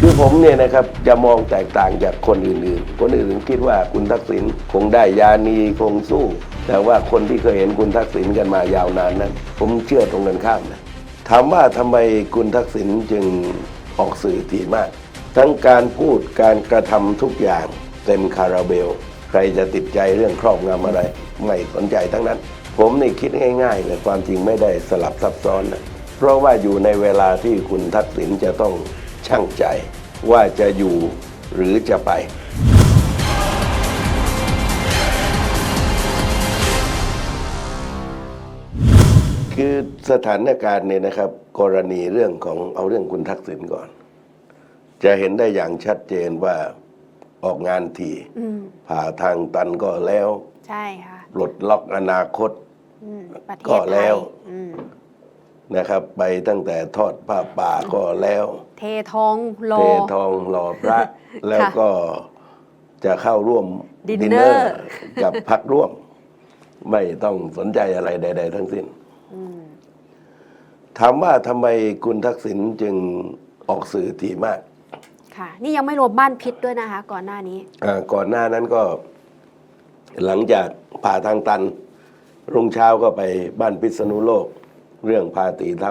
คือผมเนี่ยนะครับจะมองแตกต่างจากคนอื่นๆ คนอื่นคิดว่าคุณทักษิณคงได้ยานีคงสู้ แต่ว่าคนที่เคยเห็นคุณทักษิณกันมายาวนานนั้น ผมเชื่อตรงกันข้ามนะถามว่าทำไมคุณทักษิณจึงออกสื่อถี่มาก ทั้งการพูดการกระทำทุกอย่างเต็มคาราเบล ใครจะติดใจเรื่องครอบงำอะไร ไม่สนใจทั้งนั้น ผมนี่คิดง่ายๆเลยความจริงไม่ได้สลับซับซ้อนนะเพราะว่าอยู่ในเวลาที่คุณทักษิณจะต้อง ชั่งใจว่าจะอยู่หรือจะไป คือสถานการณ์เนี่ยนะครับ กรณีเรื่องของเอาเรื่องคุณทักษิณก่อน จะเห็นได้อย่างชัดเจนว่าออกงานทีอืมผ่าทางตันก็แล้ว ใช่ค่ะปลดล็อกอนาคตอืมประเทศก็ไทแล้ยวอืม นะครับ ไปตั้งแต่ทอดผ้าป่าก็แล้ว เททองรอ เททองหล่อพระ แล้วก็จะเข้าร่วมดินดินเนเนออร์ร์กับพักร่วม ไม่ต้องสนใจอะไรใด ๆ ทั้งสิ้นอืมถามว่าทำไมคุณทักษิณจึงออกสื่อถี่มาก ค่ะ นี่ยังไม่รวมบ้านพิษด้วยนะคะ ก่อนหน้านี้อ่าก่อนหน้านั้นก็ หลังจากผ่าทางตันรุ่งเช้าก็ไปบ้านพิษณุโลก เรื่องพาตีท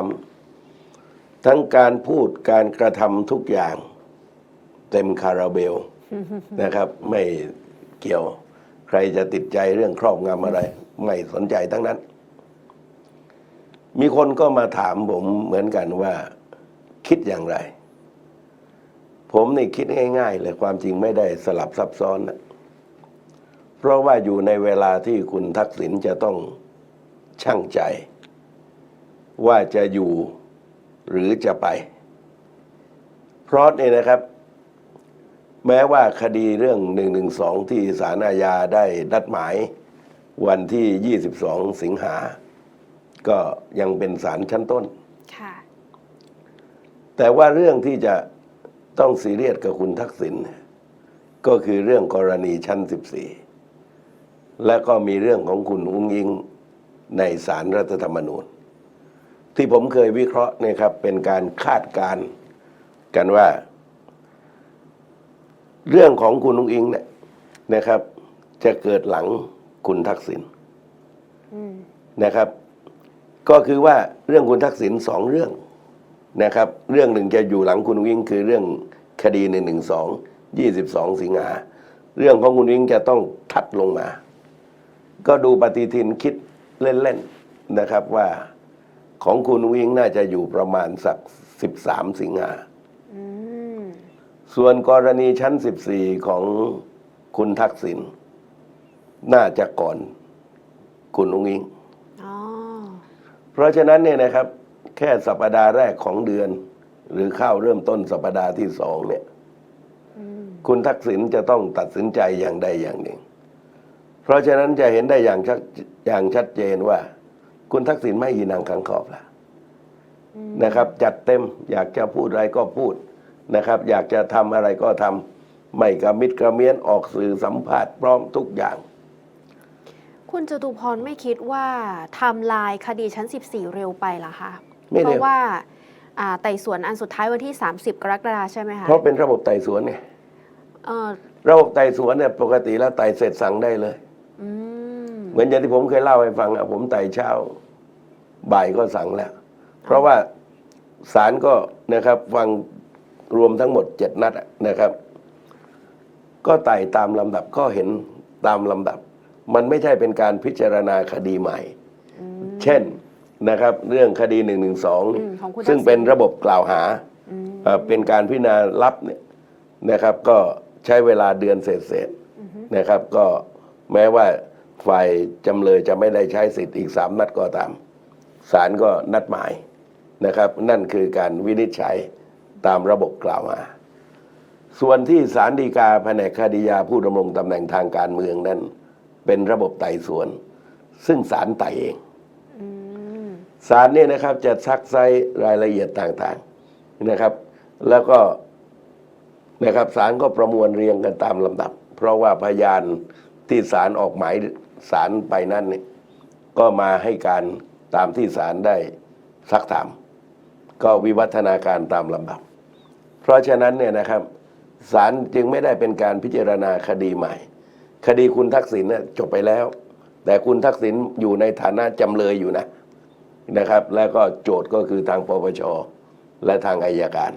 ำทั้งการพูดการกระทำทุกอย่าง เต็มคาราเบลนะครับ ไม่เกี่ยวใครจะติดใจเรื่องครอบงำอะไร ไม่สนใจทั้งนั้น มีคนก็มาถามผมเหมือนกันว่า คิดอย่างไร ผมนี่คิดง่าย ๆ เลยความจริงไม่ได้สลับซับซ้อนนะเพราะว่าอยู่ในเวลาที่คุณทักษิณจะต้องชั่งใจ ว่าจะอยู่หรือจะไป เพราะนี่นะครับ แม้ว่าคดีเรื่อง1นึที่ศาลอาญาได้นัดหมาย วันที่ 22 สิงหา ก็ยังเป็นศาลชั้นต้นค่ะแต่ว่าเรื่องที่จะต้องซีเรียสกับคุณทักษิณเนี่ยก็คือเรื่องกรณีชั้น 14 และก็มีเรื่องของคุณอุ้งอิงในสารรัฐธรรมนูญ ที่ผมเคยวิเคราะห์เนะครับเป็นการคาดการณ์กันว่า เรื่องของคุณอุ้งอิงเนี่ยนะครับ จะเกิดหลังคุณทักษิณนะครับ ก็คือว่าเรื่องคุณทักษิณสองเรื่องนะครับ เรื่องหนึ่งจะอยู่หลังคุณวิ่งคือเรื่องคดีหนึ่งหนึ่งสองยี่สิบสองสิงหาเรื่องของคุณวิ่งจะต้องถัดลงมา ก็ดูปฏิทินคิดเล่นๆนะครับว่า ของคุณวิ่งน่าจะอยู่ประมาณสักสิบสามสิงหาอืมส่วนกรณีชั้นสิบสี่ของคุณทักษิณน่าจะก่อนคุณอุ้งอิงอ๋อเพราะฉะนั้นเนี่ยนะครับ แค่สัปดาห์แรกของเดือน หรือเข้าเริ่มต้นสัปดาห์ที่สองเนี่ยอืมคุณทักษิณจะต้องตัดสินใจอย่างใดอย่างหนึ่ง เพราะฉะนั้นจะเห็นได้อย่างชัดอย่างชัดเจนว่า คุณทักษิณไม่ยีนางขังขอบละอืมนะครับ จัดเต็มอยากจะพูดอะไรก็พูดนะครับ อยากจะทำอะไรก็ทำไม่กระมิดกระเมียนออกสื่อสัมภาษณ์พร้อมทุกอย่าง คุณจตุพรไม่คิดว่าไทำลายคดีชั้น 14 เร็วไปเหรอคะไม่เพเร็วราะว่าอ่าไต่สวนอันสุดท้ายวันที่ 30 กรกฎาคมใช่ไหมคะเพราะเป็นระบบไต่สวนไงเออระบบไต่สวนเนี่ยปกติแล้วไต่เสร็จสั่งได้เลยอื มเหมือนอย่างที่ผมเคยเล่าให้ฟังอะผมไต่เช้าบ่ายก็สั่งแล้ว เพราะว่าศาลก็นะครับฟังรวมทั้งหมดเจ็ดนัดอะนะครับ ก็ไต่ตามลำดับก็เห็นตามลำดับ มันไม่ใช่เป็นการพิจารณาคดีใหม่อืมเช่นนะครับ เรื่องคดีหนึ่งหนึ่งสองอืมของคุณซึ่งทักษิณเป็นระบบกล่าวหาอืมเอ่อเป็นการพิจารณารับเนี่ยนะครับ ก็ใช้เวลาเดือนเศษๆนะครับ ก็แม้ว่า ฝ่ายจำเลยจะไม่ได้ใช้สิทธิ์อีกสามนัดก็ตามศาลก็นัดหมายนะครับ นั่นคือการวินิจฉัยตามระบบกล่าวหาส่วนที่ศาลฎีกาแผนกคดียาผู้ดำรงตำแหน่งทางการเมืองนั้น เป็นระบบไต่สวน ซึ่งศาลไต่เองอืมศาลเนี่ยนะครับจะซักไซรายละเอียดต่างๆนะครับ แล้วก็นะครับศาลก็ประมวลเรียงกันตามลำดับ เพราะว่าพยานที่ศาลออกหมาย ศาลไปนั้นเนี่ยก็มาให้การตามที่ศาลได้ซักถาม ก็วิวัฒนาการตามลำดับ เพราะฉะนั้นเนี่ยนะครับศาลจึงไม่ได้เป็นการพิจารณาคดีใหม่ คดีคุณทักษิณเนี่ยจบไปแล้ว แต่คุณทักษิณอยู่ในฐานะจำเลยอยู่นะนะครับ แล้วก็โจทย์ก็คือทางปปชและทางอายการ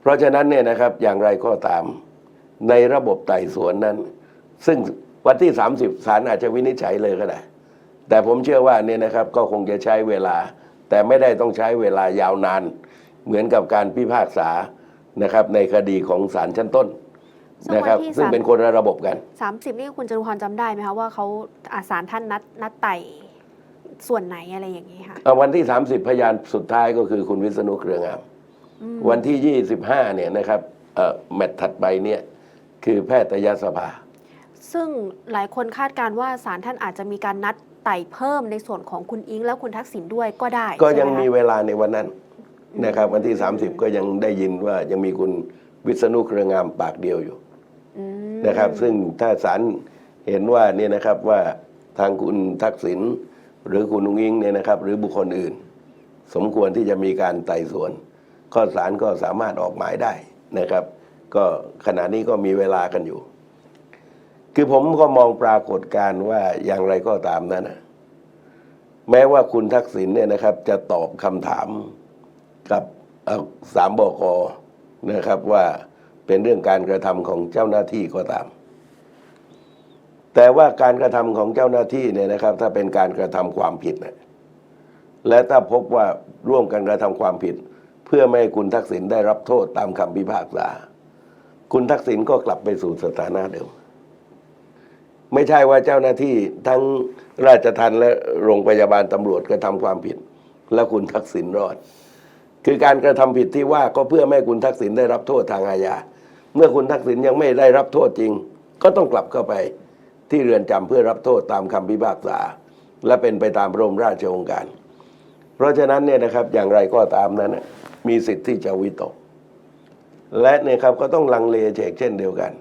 เพราะฉะนั้นเนี่ยนะครับอย่างไรก็ตามในระบบไต่สวนนั้น ซึ่ง วันที่ 30ศาลอาจจะวินิจฉัยเลยก็ได้ แต่ผมเชื่อว่าเนี่ยนะครับก็คงจะใช้เวลา แต่ไม่ได้ต้องใช้เวลายาวนาน เหมือนกับการพิพากษานะครับในคดีของศาลชั้นต้นซึ่งนะครับวันที่ซึ่งสามเป็นคนละระบบกันสามสิบนี่คุณจตุพรจำได้ไหมคะว่าเขาอาสารท่านนัดนัดไต่ส่วนไหนอะไรอย่างนี้ค่ะเอาวันที่ 30 พยานสุดท้ายก็คือคุณวิษณุเครืองาม อืม วันที่ 25เนี่ยนะครับเอ่อแมตช์ถัดไปเนี่ยคือแพทยสภา ซึ่งหลายคนคาดการณ์ว่าศาลท่านอาจจะมีการนัดไต่เพิ่มในส่วนของคุณอิงและคุณทักษิณด้วยก็ได้ ก็ยังใช่ไหมีคะเวลาในวันนั้นนะครับ วันที่ 30 ก็ยังได้ยินว่ายังมีคุณวิษณุเครืองามปากเดียวอยู่อืมนะครับ ซึ่งถ้าศาลเห็นว่าเนี่ยนะครับว่าทางคุณทักษิณหรือคุณนุงอิงเนี่ยนะครับ หรือบุคคลอื่น สมควรที่จะมีการไต่สวน ก็ศาลก็สามารถออกหมายได้นะครับ ก็ขณะนี้ก็มีเวลากันอยู่ คือผมก็มองปรากฏการ์ว่าอย่างไรก็ตามนั้นนะแม้ว่าคุณทักษิณเนี่ยนะครับ จะตอบคำถามกับสามบกนะครับว่าเป็นเรื่องการกระทำของเจ้าหน้าที่ก็ตาม แต่ว่าการกระทำของเจ้าหน้าที่เนี่ยนะครับ ถ้าเป็นการกระทำความผิดนะและถ้าพบว่าร่วมกันกระทำความผิด เพื่อไม่ให้คุณทักษิณได้รับโทษตามคำพิพากษา คุณทักษิณก็กลับไปสู่สถานะเดิม ไม่ใช่ว่าเจ้าหน้าที่ทั้งราชทัณฑ์และโรงพยาบาลตำรวจกระทำความผิด แล้วคุณทักษิณรอด คือการกระทำผิดที่ว่าก็เพื่อไม่ให้คุณทักษิณได้รับโทษทางอาญาเมื่อคุณทักษิณยังไม่ได้รับโทษจริง ก็ต้องกลับเข้าไปที่เรือนจำเพื่อรับโทษตามคำพิพากษา และเป็นไปตามพระบรมราชโองการ เพราะฉะนั้นเนี่ยนะครับอย่างไรก็ตามนั้นมีสิทธิ์ที่จะวิตก และเนี่ยครับก็ต้องลังเลเชกเช่นเดียวกัน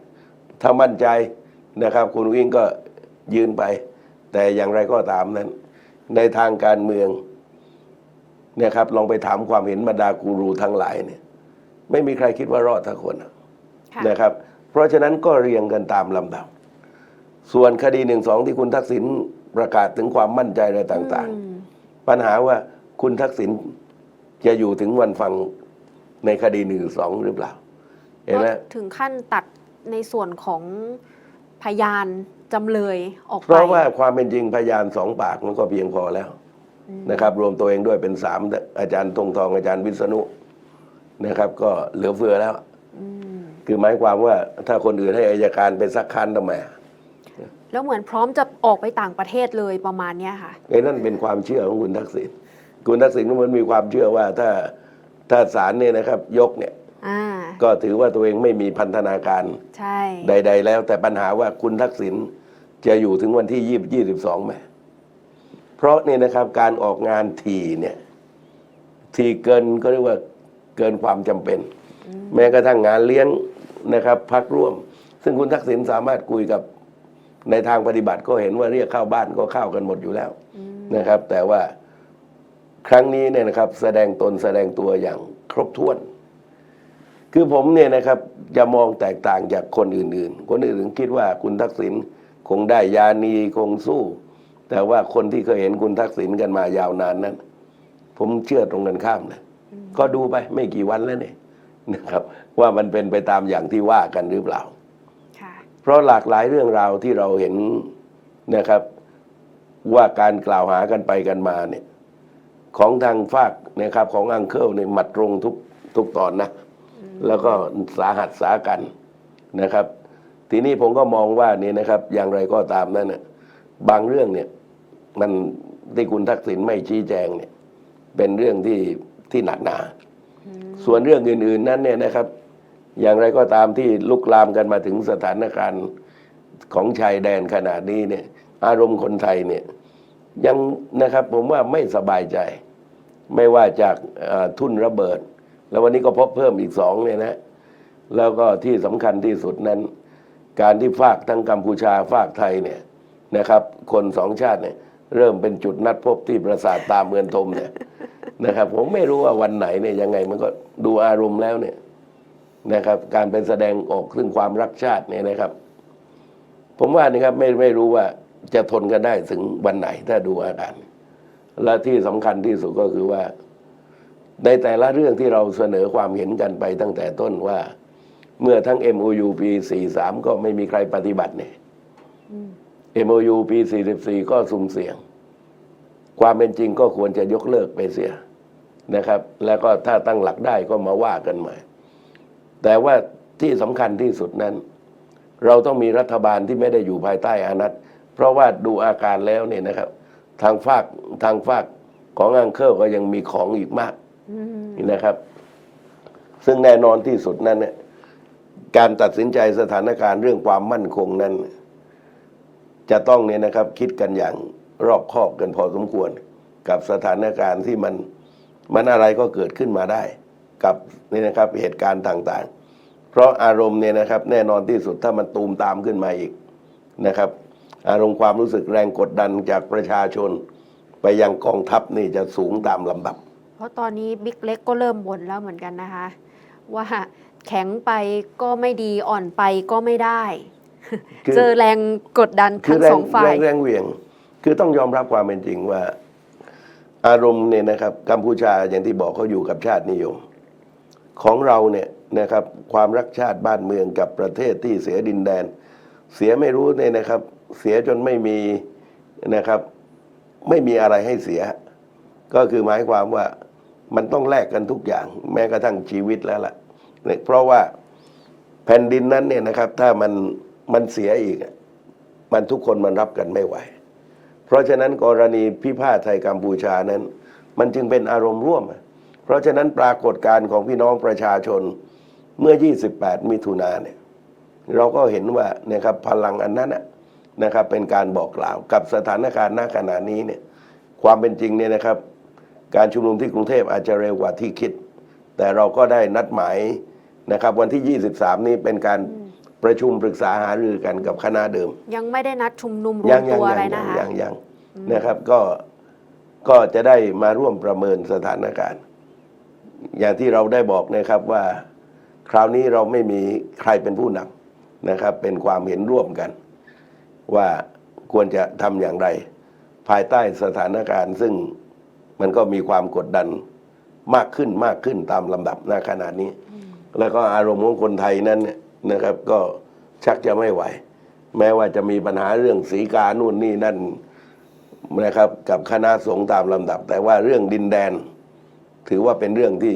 ถ้ามั่นใจ นะครับ คุณวิ่งก็ยืนไป แต่อย่างไรก็ตามนั้น ในทางการเมืองเนี่ยครับลองไปถามความเห็นบรรดากูรูทั้งหลายเนี่ยไม่มีใครคิดว่ารอดทั้งคนอะค่ะนะครับ เพราะฉะนั้นก็เรียงกันตามลำดับ ส่วนคดีหนึ่งสองที่คุณทักษิณประกาศถึงความมั่นใจอะไรต่างอืมๆปัญหาว่าคุณทักษิณจะอยู่ถึงวันฟังในคดีหนึ่งสองหรือเปล่า เห็นไหมก็ถึงขั้นตัดในส่วนของ พยานจำเลยออกเพไปราะว่าความเป็นจริงพยานสองปากมันก็เพียงพอแล้วอืมนะครับ รวมตัวเองด้วยเป็นสามอาจารย์ธงทองอาจารย์วิษณุนะครับ ก็เหลือเฟือแล้วอืมคือหมายความว่าถ้าคนอื่นให้อายการไปซักค้านทำไมแล้วเหมือนพร้อมจะออกไปต่างประเทศเลยประมาณเนี้ยค่ะไอ้นั่นเป็นความเชื่อของคุณทักษิณคุณทักษิณมันมีความเชื่อว่าถ้าถ้าศาลเนี่ยนะครับ ยกเนี่ย อ่าก็ถือว่าตัวเองไม่มีพันธนาการใช่ใด ๆ แล้ว แต่ปัญหาว่าคุณทักษิณจะอยู่ถึงวันที่ยี่ยี่สิบสองไหมเพราะเนี่ยนะครับการออกงานทีเนี่ย ทีเกินก็เรียกว่าเกินความจำเป็น แม้กระทั่งงานเลี้ยงนะครับพักร่วม ซึ่งคุณทักษิณสามารถคุยกับในทางปฏิบัติก็เห็นว่าเรียกเข้าบ้านก็เข้ากันหมดอยู่แล้วอืมนะครับ แต่ว่าครั้งนี้เนี่ยนะครับ แสดงตนแสดงตัวอย่างครบถ้วน คือผมเนี่ยนะครับจะมองแตกต่างจากคนอื่น ๆ คนอื่นๆคิดว่าคุณทักษิณคงได้ยานีคงสู้ แต่ว่าคนที่เคยเห็นคุณทักษิณกันมายาวนานนั้น ผมเชื่อตรงกันข้ามนะก็ดูไปไม่กี่วันแล้วเนี่ยนะครับ ว่ามันเป็นไปตามอย่างที่ว่ากันหรือเปล่าค่ะเพราะหลากหลายเรื่องราวที่เราเห็นนะครับ ว่าการกล่าวหากันไปกันมาเนี่ย ของทางฝากนะครับ ของอังเคิลเนี่ยหมัดตรงทุกทุกตอนนะ แล้วก็สาหัสสากันนะครับ ทีนี้ผมก็มองว่านี่นะครับ อย่างไรก็ตามนั้นนะบางเรื่องเนี่ยมันที่คุณทักษิณไม่ชี้แจงเนี่ย เป็นเรื่องที่ที่หนักหนา ส่วนเรื่องอื่น ๆ นั้นเนี่ยนะครับ อย่างไรก็ตามที่ลุกลามกันมาถึงสถานการณ์ของชายแดนขนาดนี้เนี่ย อารมณ์คนไทยเนี่ย ยังนะครับผมว่าไม่สบายใจ ไม่ว่าจากเอ่อทุ่นระเบิด แล้ววันนี้ก็พบเพิ่มอีกสองเนี่ยนะ แล้วก็ที่สำคัญที่สุดนั้น การที่ฝากทั้งกัมพูชาฝากไทยเนี่ยนะครับ คนสองชาติเนี่ยเริ่มเป็นจุดนัดพบที่ปราสาทตาเมือนทมเนี่ยนะครับ ผมไม่รู้ว่าวันไหนเนี่ยยังไงมันก็ดูอารมณ์แล้วเนี่ยนะครับ การเป็นแสดงออกซึ่งความรักชาติเนี่ยนะครับ ผมว่านี่ครับไม่ไม่รู้ว่าจะทนกันได้ถึงวันไหนถ้าดูอาการและที่สำคัญที่สุดก็คือว่า ในแต่ละเรื่องที่เราเสนอความเห็นกันไปตั้งแต่ต้นว่า เมื่อทั้ง MOU ปี 43 ก็ไม่มีใครปฏิบัติเนี่ยอืม MOU ปี 44 ก็สุ่มเสี่ยง ความเป็นจริงก็ควรจะยกเลิกไปเสียนะครับ แล้วก็ถ้าตั้งหลักได้ก็มาว่ากันใหม่ แต่ว่าที่สำคัญที่สุดนั้น เราต้องมีรัฐบาลที่ไม่ได้อยู่ภายใต้อานัตเพราะว่าดูอาการแล้วเนี่ยนะครับ ทางฝากทางฝากของอังเคิลก็ยังมีของอีกมากอืม นะครับ ซึ่งแน่นอนที่สุดนั้นเนี่ยการตัดสินใจสถานการณ์เรื่องความมั่นคงนั้น จะต้องเนี่ยนะครับ คิดกันอย่างรอบคอบกันพอสมควร กับสถานการณ์ที่มันมันอะไรก็เกิดขึ้นมาได้ กับนี่นะครับเหตุการณ์ต่างๆ เพราะอารมณ์เนี่ยนะครับ แน่นอนที่สุดถ้ามันตูมตามขึ้นมาอีกนะครับ อารมณ์ความรู้สึกแรงกดดันจากประชาชน ไปยังกองทัพนี่จะสูงตามลำดับ ราะตอนนี้บิ๊กเล็กก็เริ่มบ่นแล้วเหมือนกันนะคะ ว่าแข็งไปก็ไม่ดีอ่อนไปก็ไม่ได้ คือเจอแรงกดดันคืทั้องแรสงองฝ่าแรย งแรงเหวี่ยง คือต้องยอมรับความเป็นจริงว่า อารมณ์เนี่ยนะครับกัมพูชาอย่างที่บอกเขาอยู่กับชาตินิยม ของเราเนี่ยนะครับความรักชาติบ้านเมืองกับประเทศที่เสียดินแดน เสียไม่รู้เนี่ยนะครับ เสียจนไม่มีนะครับ ไม่มีอะไรให้เสีย ก็คือหมายความว่า มันต้องแลกกันทุกอย่าง แม้กระทั่งชีวิตแล้วล่ะเนี่ยเพราะว่าแผ่นดินนั้นเนี่ยนะครับ ถ้ามันมันเสียอีก มันทุกคนมันรับกันไม่ไหว เพราะฉะนั้นกรณีพิพาทไทยกัมพูชานั้น มันจึงเป็นอารมณ์ร่วม เพราะฉะนั้นปรากฏการณ์ของพี่น้องประชาชนเมื่อ 28 มิถุนาเนี่ยเราก็เห็นว่านะครับพลังอันนั้นนะนะครับเป็นการบอกกล่าวกับสถานการณ์ณขณะนี้เนี่ยความเป็นจริงเนี่ยนะครับ การชุมนุมที่กรุงเทพอาจจะเร็วกว่าที่คิด แต่เราก็ได้นัดหมายนะครับวันที่ 23 นี้เป็นการประชุมปรึกษาหารือกันกับคณะเดิม ยังไม่ได้นัดชุมนุมรวยัมยัตัวอะไรยันะคะยังยังนะครับก็ก็จะได้มาร่วมประเมินสถานการณ์ อย่างที่เราได้บอกนะครับว่า คราวนี้เราไม่มีใครเป็นผู้นำนะครับ เป็นความเห็นร่วมกัน ว่าควรจะทำอย่างไร ภายใต้สถานการณ์ซึ่ง มันก็มีความกดดันมากขึ้นมากขึ้นตามลำดับณขณะนี้ แล้วก็อารมณ์ของคนไทยนั้นเนี่ยนะครับ ก็ชักจะไม่ไหว แม้ว่าจะมีปัญหาเรื่องสีกานู่นนี่นั่นนะครับ กับคณะสงฆ์ตามลำดับ แต่ว่าเรื่องดินแดน ถือว่าเป็นเรื่องที่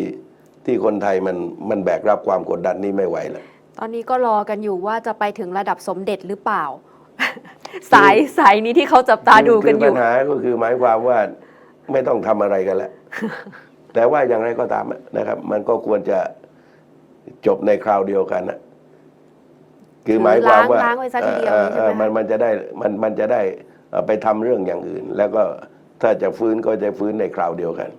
ที่คนไทยมันมันแบกรับความกดดันนี้ไม่ไหวแล้วตอนนี้ก็รอกันอยู่ว่าจะไปถึงระดับสมเด็จหรือเปล่า สายสายนี้ที่เขาจับตาดูกันอคืยู่ปัญหาก็คือหมายความว่า ไม่ต้องทำอะไรกันแล้ว แต่ว่าอย่างไรก็ตามนะครับ มันก็ควรจะจบในคราวเดียวกันนะคือหมายความว่าล้างล้างไว้ซะทีเดียวออใช่ไหมออมันคะมันจะได้มันมันจะได้เอ่อไปทำเรื่องอย่างอื่น แล้วก็ถ้าจะฟื้นก็จะฟื้นในคราวเดียวกัน